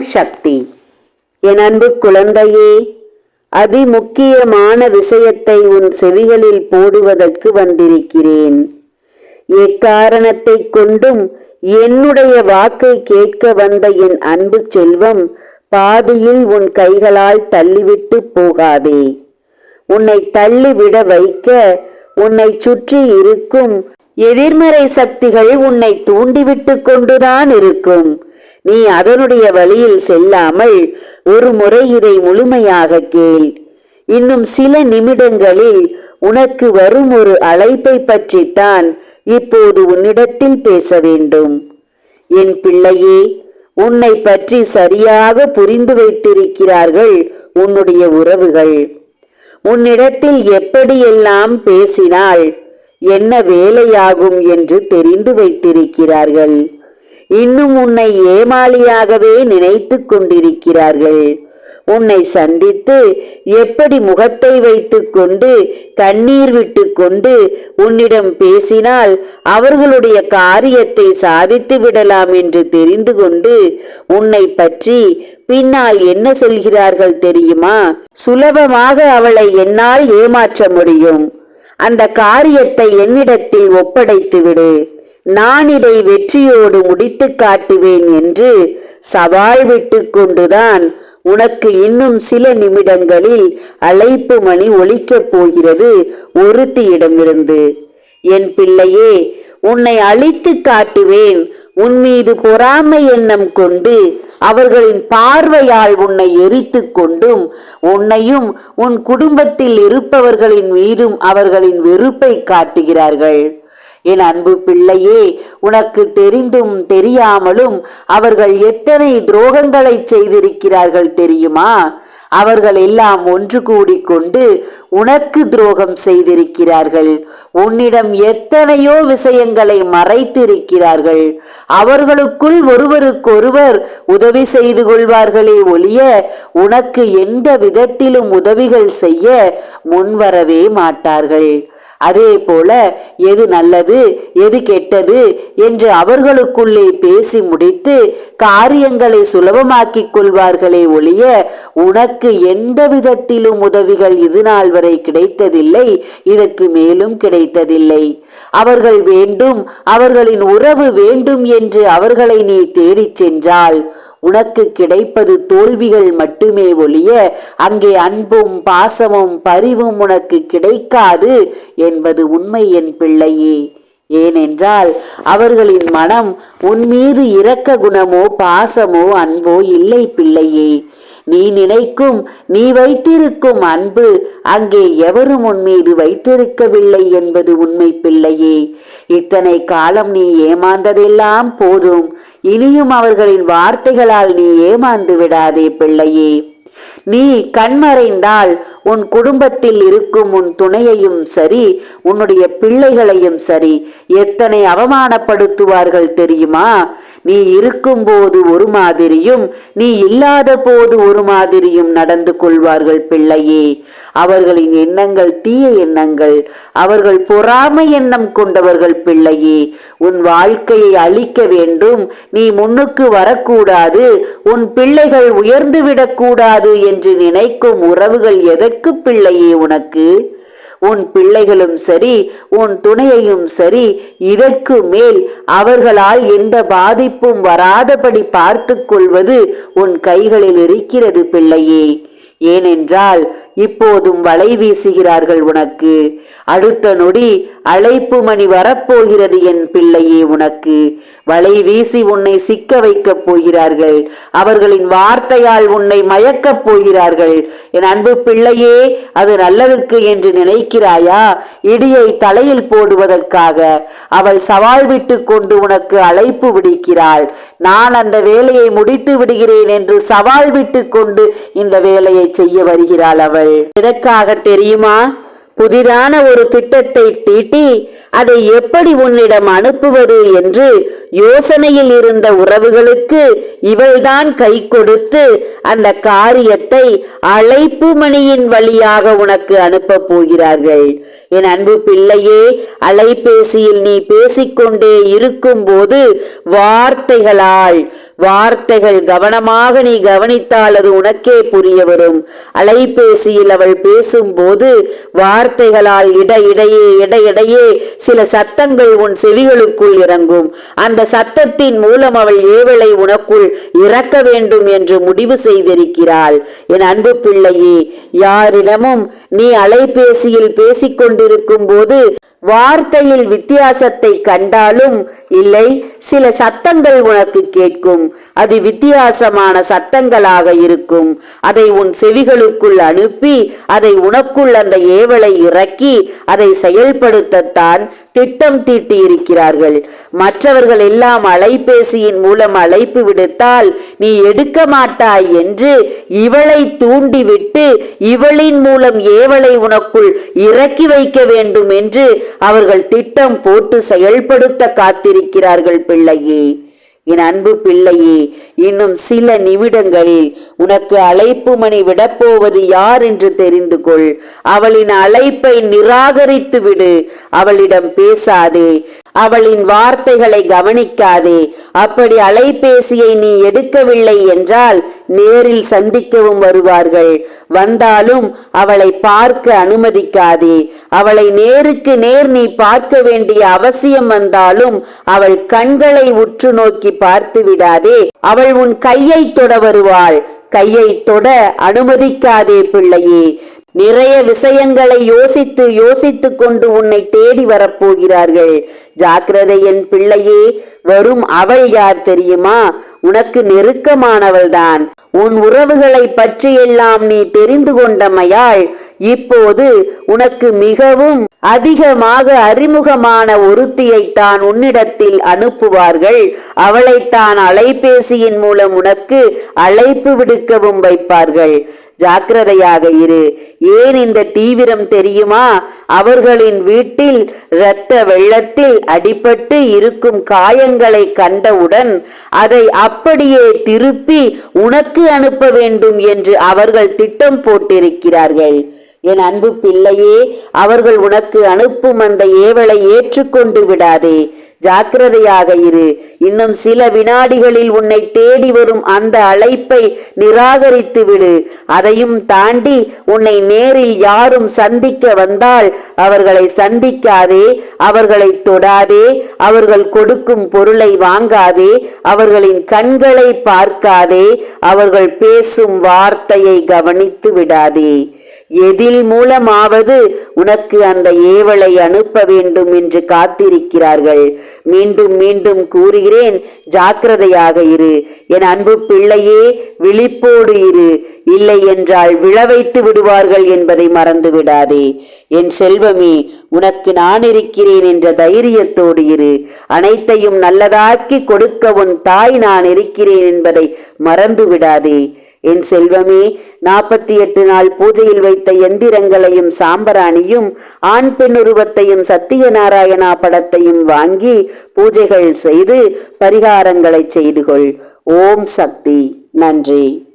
ஓம் சக்தி. என் அன்பு குழந்தையே அதிமுக்கியமான விஷயத்தை உன் செவிகளில் போடுவதற்கு வந்திருக்கிறேன். எக்காரணத்தை கொண்டும் என்னுடைய வாக்கை கேட்க வந்த என் அன்பு செல்வம் பாதியில் உன் கைகளால் தள்ளிவிட்டு போகாதே. உன்னை தள்ளிவிட வைக்க உன்னை சுற்றி இருக்கும் எதிர்மறை சக்திகள் உன்னை தூண்டிவிட்டு கொண்டுதான் இருக்கும். நீ அதனுடைய வழியில் செல்லாமல் ஒரு முறை இதை முழுமையாக கேள். இன்னும் சில நிமிடங்களில் உனக்கு வரும் ஒரு அழைப்பை பற்றித்தான் இப்போது உன்னிடத்தில் பேச வேண்டும். என் பிள்ளையே உன்னை பற்றி சரியாக புரிந்து வைத்திருக்கிறார்கள் உன்னுடைய உறவுகள். உன்னிடத்தில் எப்படியெல்லாம் பேசினால் என்ன வேலையாகும் என்று தெரிந்து வைத்திருக்கிறார்கள். இன்னும் உன்னை ஏமாளியாகவே நினைத்து கொண்டிருக்கிறார்கள். உன்னை சந்தித்து எப்படி முகத்தை வைத்துக்கொண்டு கண்ணீர் விட்டுக்கொண்டு உன்னிடம் பேசினால் அவர்களுடைய காரியத்தை சாதித்து விடலாம் என்று தெரிந்து கொண்டு உன்னை பற்றி பின்னால் என்ன சொல்கிறார்கள் தெரியுமா? சுலபமாக அவளை என்னால் ஏமாற்ற முடியும். அந்த காரியத்தை என்னிடத்தில் ஒப்படைத்து விடு நான் இதை வெற்றியோடு முடித்து காட்டுவேன் என்று சவால் விட்டு கொண்டுதான் உனக்கு இன்னும் சில நிமிடங்களில் அழைப்பு மணி ஒலிக்கப் போகிறது ஒருத்தியிடமிருந்து. என் பிள்ளையே உன்னை அழித்து காட்டுவேன். உன் மீது பொறாமை எண்ணம் கொண்டு அவர்களின் பார்வையால் உன்னை எரித்து கொண்டும் உன்னையும் உன் குடும்பத்தில் இருப்பவர்களின் மீதும் அவர்களின் வெறுப்பை காட்டுகிறார்கள். என் அன்பு பிள்ளையே உனக்கு தெரிந்தும் தெரியாமலும் அவர்கள் எத்தனை துரோகங்களை செய்திருக்கிறார்கள் தெரியுமா? அவர்கள் எல்லாம் ஒன்று கூடிக்கொண்டு உனக்கு துரோகம் செய்திருக்கிறார்கள். உன்னிடம் எத்தனையோ விஷயங்களை மறைத்திருக்கிறார்கள். அவர்களுக்குள் ஒருவருக்கொருவர் உதவி செய்து கொள்வார்களே ஒழிய உனக்கு எந்த விதத்திலும் உதவிகள் செய்ய முன்வரவே மாட்டார்கள். அதே போல எது நல்லது எது கெட்டது என்று அவர்களுக்குள்ளே பேசி முடித்து காரியங்களை சுலபமாக்கிக் கொள்வார்களே ஒழிய உனக்கு எந்த விதத்திலும் உதவிகள் இது நாள் வரை கிடைத்ததில்லை இதற்கு மேலும் கிடைத்ததில்லை. அவர்கள் வேண்டும் அவர்களின் உறவு வேண்டும் என்று அவர்களை நீ தேடிச் சென்றால் உனக்கு கிடைப்பது தோல்விகள் மட்டுமே ஒழிய அங்கே அன்பும் பாசமும் பரிவும் உனக்கு கிடைக்காது என்பது உண்மை என் பிள்ளையே. ஏனென்றால் அவர்களின் மனம் உன் மீது இரக்க குணமோ பாசமோ அன்போ இல்லை பிள்ளையே. நீ நினைக்கும் நீ வைத்திருக்கும் அன்பு அங்கே எவரும் உன் மீது வைத்திருக்கவில்லை என்பது உண்மை பிள்ளையே. இத்தனை காலம் நீ ஏமாந்ததெல்லாம் போதும். இனியும் அவர்களின் வார்த்தைகளால் நீ ஏமாந்து விடாதே பிள்ளையே. நீ கண்மறைந்தால் உன் குடும்பத்தில் இருக்கும் உன் துணையையும் சரி உன்னுடைய பிள்ளைகளையும் சரி எத்தனை அவமானப்படுத்துவார்கள் தெரியுமா? நீ இருக்கும்போது ஒரு மாதிரியும் நீ இல்லாத போது ஒரு மாதிரியும் நடந்து கொள்வார்கள் பிள்ளையே. அவர்களின் எண்ணங்கள் தீய எண்ணங்கள் அவர்கள் பொறாமை எண்ணம் கொண்டவர்கள் பிள்ளையே உன் வாழ்க்கையை அழிக்க வேண்டும் நீ முன்னுக்கு வரக்கூடாது உன் பிள்ளைகள் உயர்ந்து விடக்கூடாது என்று நினைக்கும் உறவுகள் எதற்கு பிள்ளையே உனக்கு? உன் பிள்ளைகளும் சரி உன் துணையையும் சரி இதற்கு மேல் அவர்களால் எந்த பாதிப்பும் வராதபடி பார்த்து கொள்வது உன் கைகளில் இருக்கிறது பிள்ளையே. ஏனென்றால் இப்போதும் வலை வீசுகிறார்கள் உனக்கு. அடுத்த நொடி அழைப்பு மணி வரப்போகிறது என் பிள்ளையே உனக்கு. வலை வீசி உன்னை சிக்க வைக்கப் போகிறார்கள். அவர்களின் வார்த்தையால் உன்னை மயக்கப் போகிறார்கள். என் அன்பு பிள்ளையே அது நல்லதுக்கு என்று நினைக்கிறாயா? இடியை தலையில் போடுவதற்காக. அவள் சவால் விட்டு கொண்டு உனக்கு அழைப்பு விடுக்கிறாள். நான் அந்த வேலையை முடித்து விடுகிறேன் என்று சவால் விட்டு கொண்டு இந்த வேலையை செய்ய வருகிறாள் அவள். எதற்காக தெரியுமா? புதிரான ஒரு திட்டத்தை தீட்டி அதை எப்படி உன்னிடம் அனுப்புவது என்று யோசனையில் இருந்த உறவுகளுக்கு இவள்தான் கை கொடுத்து அந்த காரியத்தை அழைப்பு மணியின் வழியாக உனக்கு அனுப்பப் போகிறார்கள். என் அன்பு பிள்ளையே அலைபேசியில் நீ பேசிக்கொண்டே இருக்கும்போது வார்த்தைகளால் வார்த்தைகள் கவனமாக நீ கவனித்தால் அது உனக்கே புரிய வரும். அலைபேசியில் அவள் பேசும்போது வார்த்தைகளால் இடையிடையே இடையிடையே சில சத்தங்கள் உன் செவிகளுக்குள் இறங்கும். அந்த சத்தத்தின் மூலம் அவள் ஏவலை உனக்குள் இறக்க வேண்டும் என்று முடிவு செய்திருக்கிறாள். என் அன்பு பிள்ளையே யாரிடமும் நீ அலைபேசியில் பேசிக் கொண்டிருக்கும் போது வார்த்தையில் வித்தியாசத்தை கண்டாலும் இல்லை சில சத்தங்கள் உனக்கு கேட்கும். அது வித்தியாசமான சத்தங்களாக இருக்கும். அதை உன் செவிகளுக்குள் அனுப்பி அதை உனக்குள் அந்த ஏவலை இறக்கி அதை செயல்படுத்தத்தான் திட்டம் தீட்டி இருக்கிறார்கள் மற்றவர்கள் எல்லாம் அலைபேசியின் மூலம் அழைப்பு விடுத்தால் நீ எடுக்க மாட்டாய் என்று இவளை தூண்டிவிட்டு இவளின் மூலம் ஏவலை உனக்குள் இறக்கி வைக்க வேண்டும் என்று அவர்கள் திட்டம் போட்டு செயல்படுத்த காத்திருக்கிறார்கள் பிள்ளையே. என் அன்பு பிள்ளையே இன்னும் சில நிமிடங்களில் உனக்கு அழைப்பு மணி விடப்போவது யார் என்று தெரிந்து கொள். அவளின் அழைப்பை நிராகரித்து விடு அவளிடம் பேசாதே. அவளின் வார்த்தைகளை கவனிக்காதே. அப்படி அலைபேசியை நீ எடுக்கவில்லை என்றால் நேரில் சந்திக்கவும் வருவார்கள். வந்தாலும் அவளை பார்க்க அனுமதிக்காதே. அவளை நேருக்கு நேர் நீ பார்க்க வேண்டிய அவசியம் வந்தாலும் அவள் கண்களை உற்று நோக்கி பார்த்து விடாதே. அவள் உன் கையை தொட வருவாள். கையை தொட அனுமதிக்காதே பிள்ளையே. நிறைய விஷயங்களை யோசித்து யோசித்து கொண்டு உன்னை தேடி வரப்போகிறார்கள். ஜாக்கிரதை என் பிள்ளையே வரும் அவள் யார் தெரியுமா? உனக்கு நெருக்கமானவள்தான் உன் உறவுகளை பற்றியெல்லாம் நீ தெரிந்து கொண்டமையால் இப்போது உனக்கு மிகவும் அதிகமாக அறிமுகமான ஒருத்தியைத்தான் உன்னிடத்தில் அனுப்புவார்கள். அவளைத்தான் அலைபேசியின் மூலம் உனக்கு அழைப்பு விடுக்கவும் வைப்பார்கள். ஜாக்கிரதையாக இரு. ஏன் இந்த தீவிரம் தெரியுமா? அவர்களின் வீட்டில் இரத்த வெள்ளத்தில் அடிபட்டு இருக்கும் காயங்களை கண்டவுடன் அதை அப்படியே திருப்பி உனக்கு அனுப்ப வேண்டும் என்று அவர்கள் திட்டம் போட்டிருக்கிறார்கள். என் அன்பு பிள்ளையே அவர்கள் உனக்கு அனுப்பும் அந்த ஏவலை ஏற்றுக்கொண்டு விடாதே. ஜாக்கிரதையாக இரு. இன்னும் சில வினாடிகளில் உன்னை தேடி வரும் அந்த அழைப்பை நிராகரித்து விடு. அதையும் தாண்டி உன்னை நேரில் யாரும் சந்திக்க வந்தால் அவர்களை சந்திக்காதே அவர்களை தொடாதே அவர்கள் கொடுக்கும் பொருளை வாங்காதே அவர்களின் கண்களை பார்க்காதே அவர்கள் பேசும் வார்த்தையை கவனித்து விடாதே. எதில் மூலமாவது உனக்கு அந்த ஏவலை அனுப்ப வேண்டும் என்று காத்திருக்கிறார்கள். மீண்டும் மீண்டும் கூறுகிறேன் ஜாக்கிரதையாக இரு. என் அன்பு பிள்ளையே விழிப்போடு இரு. இல்லை என்றால் விழவைத்து விடுவார்கள் என்பதை மறந்து விடாதே என் செல்வமே உனக்கு நான் இருக்கிறேன் என்ற தைரியத்தோடு இரு. அனைத்தையும் நல்லதாக்கி கொடுக்க உன் தாய் நான் இருக்கிறேன் என்பதை மறந்து விடாதே என் செல்வமே நாற்பத்தி எட்டு நாள் பூஜையில் வைத்த எந்திரங்களையும் சாம்பராணியும் ஆண் பெண் உருவத்தையும் சத்தியநாராயணா படத்தையும் வாங்கி பூஜைகள் செய்து பரிகாரங்களை செய்து கொள். ஓம் சக்தி. நன்றி.